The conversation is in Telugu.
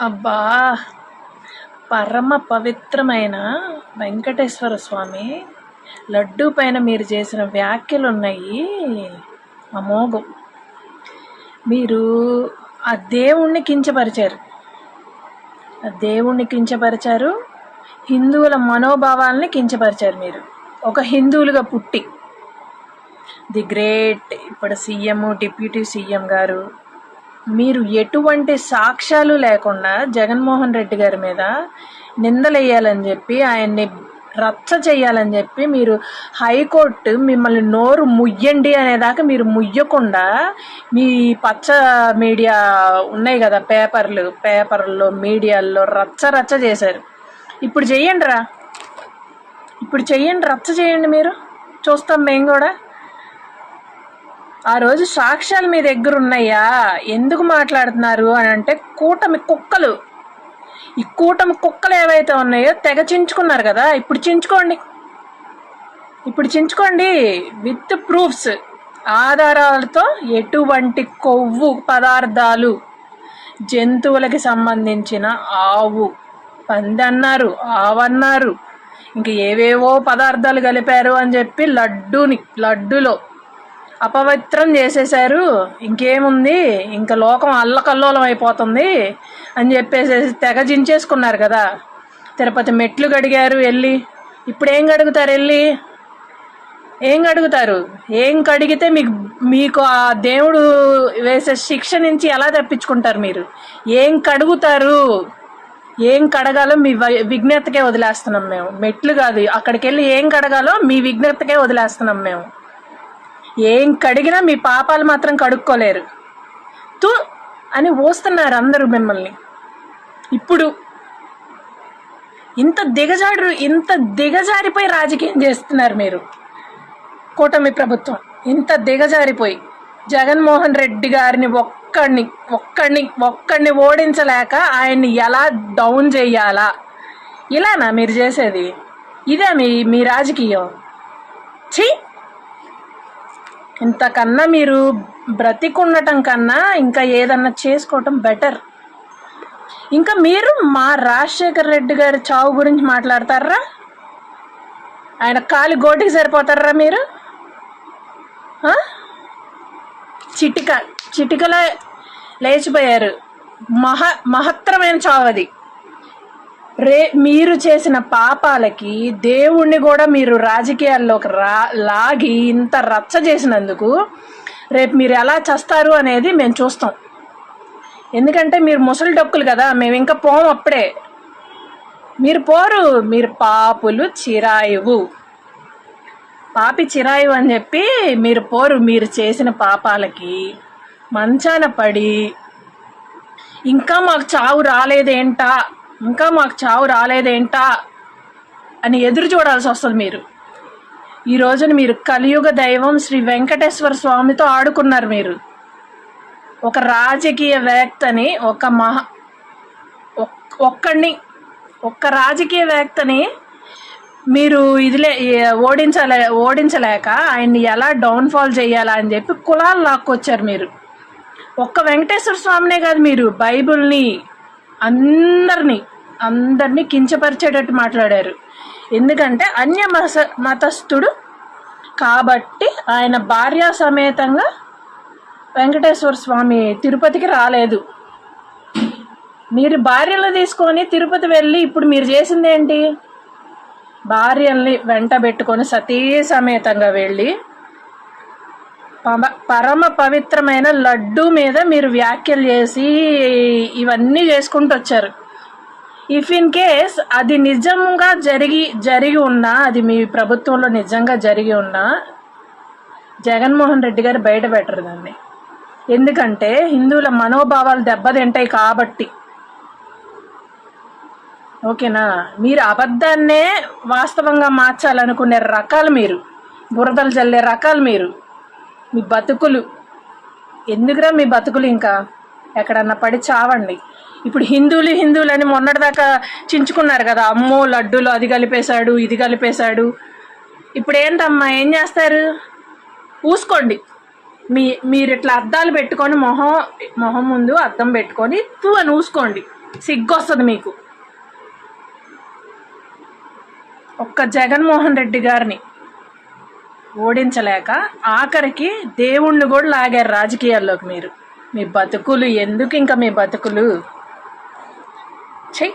అబ్బా పరమ పవిత్రమైన వెంకటేశ్వర స్వామి లడ్డూ పైన మీరు చేసిన వ్యాఖ్యలు ఉన్నాయి అమోఘం. మీరు ఆ దేవుణ్ణి కించపరిచారు. ఆ దేవుణ్ణి కించపరిచారు హిందువుల మనోభావాల్ని కించపరిచారు మీరు. ఒక హిందువులుగా పుట్టి. ది గ్రేట్ ఇప్పుడు సీఎం డిప్యూటీ సీఎం గారు మీరు ఎటువంటి సాక్ష్యాలు లేకుండా జగన్మోహన్ రెడ్డి గారి మీద నిందలేయాలని చెప్పి ఆయన్ని రచ్చ చేయాలని చెప్పి మీరు హైకోర్టు మిమ్మల్ని నోరు ముయ్యండి అనేదాకా మీరు ముయ్యకుండా మీ పచ్చ మీడియా ఉన్నాయి కదా పేపర్లు పేపర్లో మీడియాల్లో రచ్చ రచ్చ చేశారు. ఇప్పుడు చెయ్యండి రా ఇప్పుడు చెయ్యండి రచ్చ చేయండి మీరు. చూస్తాం మేము కూడా. ఆ రోజు సాక్ష్యాలు మీ దగ్గర ఉన్నాయా? ఎందుకు మాట్లాడుతున్నారు? అని అంటే కూటమి కుక్కలు. ఈ కూటమి కుక్కలు ఏవైతే ఉన్నాయో తెగ చించుకున్నారు కదా ఇప్పుడు చించుకోండి. ఇప్పుడు చించుకోండి. With proofs. ఆధారాలతో ఎటువంటి కొవ్వు పదార్థాలు జంతువులకి సంబంధించిన ఆవు పంది అన్నారు ఆవన్నారు ఇంక ఏవేవో పదార్థాలు కలిపారు అని చెప్పి లడ్డూని లడ్డులో అపవిత్రం చేసేశారు. ఇంకేముంది? ఇంకా లోకం అల్లకల్లోలం అయిపోతుంది అని చెప్పేసి తెగ జించేసుకున్నారు కదా. తిరుపతి మెట్లు కడిగారు వెళ్ళి ఇప్పుడు ఏం కడుగుతారు వెళ్ళి ఏం కడుగుతారు? ఏం కడిగితే మీకు మీకు ఆ దేవుడు వేసే శిక్ష నుంచి ఎలా తప్పించుకుంటారు మీరు? ఏం కడుగుతారు? ఏం కడగాలో మీ వ- విజ్ఞతకే వదిలేస్తున్నాం మేము. మెట్లు కాదు అక్కడికి వెళ్ళి ఏం కడగాలో మీ విజ్ఞతకే వదిలేస్తున్నాం మేము. ఏం కడిగినా మీ పాపాలు మాత్రం కడుక్కోలేరు. తూ అని ఓస్తున్నారు అందరూ మిమ్మల్ని. ఇప్పుడు ఇంత దిగజాడు ఇంత దిగజారిపోయి రాజకీయం చేస్తున్నారు మీరు. కూటమి ప్రభుత్వం ఇంత దిగజారిపోయి జగన్మోహన్ రెడ్డి గారిని ఒక్కడిని ఒక్కడిని ఒక్కడిని ఓడించలేక ఆయన్ని ఎలా డౌన్ చేయాలా? ఇలానా మీరు చేసేది? ఇదే మీ మీ రాజకీయం. ఛీ! ఇంతకన్నా మీరు బ్రతికుండటం కన్నా ఇంకా ఏదన్నా చేసుకోవటం బెటర్ ఇంకా మీరు మా రాజశేఖర్ రెడ్డి గారి చావు గురించి మాట్లాడతారా? ఆయన కాలి గోటికి సరిపోతారా మీరు? చిటిక చిటికలో లేచిపోయారు. మహ మహత్తరమైన చావు అది. రే మీరు చేసిన పాపాలకి దేవుణ్ణి కూడా మీరు రాజకీయాల్లోకి రా లాగి ఇంత రచ్చ చేసినందుకు రేపు మీరు ఎలా చేస్తారు అనేది మేము చూస్తాం. ఎందుకంటే మీరు ముసలి డొక్కులు కదా మేము ఇంకా పోం అప్పుడే. మీరు పోరు మీరు పాపులు చిరాయువు. పాపి చిరాయువు అని చెప్పి మీరు పోరు మీరు చేసిన పాపాలకి మంచాన పడి. ఇంకా మాకు చావు రాలేదేంటా? ఇంకా మాకు చావు రాలేదేంటా అని ఎదురు చూడాల్సి వస్తుంది మీరు. ఈ రోజున మీరు కలియుగ దైవం శ్రీ వెంకటేశ్వర స్వామితో ఆడుకున్నారు మీరు. ఒక రాజకీయవేత్తని ఒక మహా ఒక్- ఒక్కడిని ఒక్క రాజకీయవేత్తని మీరు ఇదిలే ఓడించలే ఓడించలేక ఆయన్ని ఎలా డౌన్ఫాల్ చేయాలా అని చెప్పి కులాలు లాక్కొచ్చారు మీరు. ఒక్క వెంకటేశ్వర స్వామినే కాదు మీరు బైబిల్ని అందరినీ అందరినీ కించపరిచేటట్టు మాట్లాడారు. ఎందుకంటే అన్య మత మతస్థుడు కాబట్టి ఆయన భార్య సమేతంగా వెంకటేశ్వర స్వామి తిరుపతికి రాలేదు. మీరు భార్యలు తీసుకొని తిరుపతి వెళ్ళి ఇప్పుడు మీరు చేసింది ఏంటి భార్యల్ని వెంట పెట్టుకొని సతీ సమేతంగా వెళ్ళి పరమ పవిత్రమైన లడ్డు మీద మీరు వ్యాఖ్యలు చేసి ఇవన్నీ చేసుకుంటూ వచ్చారు. ఇఫ్ ఇన్ కేస్ అది నిజంగా జరిగి జరిగి ఉన్నా అది మీ ప్రభుత్వంలో నిజంగా జరిగి ఉన్నా జగన్మోహన్ రెడ్డి గారు బయట పెట్టరు దాన్ని. ఎందుకంటే హిందువుల మనోభావాలు దెబ్బతింటాయి కాబట్టి. ఓకేనా? మీరు అబద్ధాన్నే వాస్తవంగా మార్చాలనుకునే రకాలు మీరు. బురదలు జల్లే రకాలు మీరు. మీ బతుకులు. ఎందుకురా మీ బతుకులు ఇంకా? ఎక్కడన్నా పడి చావండి. ఇప్పుడు హిందువులు హిందువులు అని మొన్నటిదాకా చించుకున్నారు కదా అమ్మో లడ్డూలు అది కలిపేశాడు ఇది కలిపేశాడు. ఇప్పుడు ఏంటమ్మా ఏం చేస్తారు? పూసుకోండి మీ మీరు ఇట్లా అద్దాలు పెట్టుకొని మొహం మొహం ముందు అద్దం పెట్టుకొని తూ అని ఊసుకోండి. సిగ్గొస్తుంది మీకు. ఒక్క జగన్మోహన్ రెడ్డి గారిని ఓడించలేక ఆఖరికి దేవుణ్ణి కూడా లాగారు రాజకీయాల్లోకి మీరు. మీ బతుకులు ఎందుకు ఇంకా మీ బతుకులు? చెయ్యి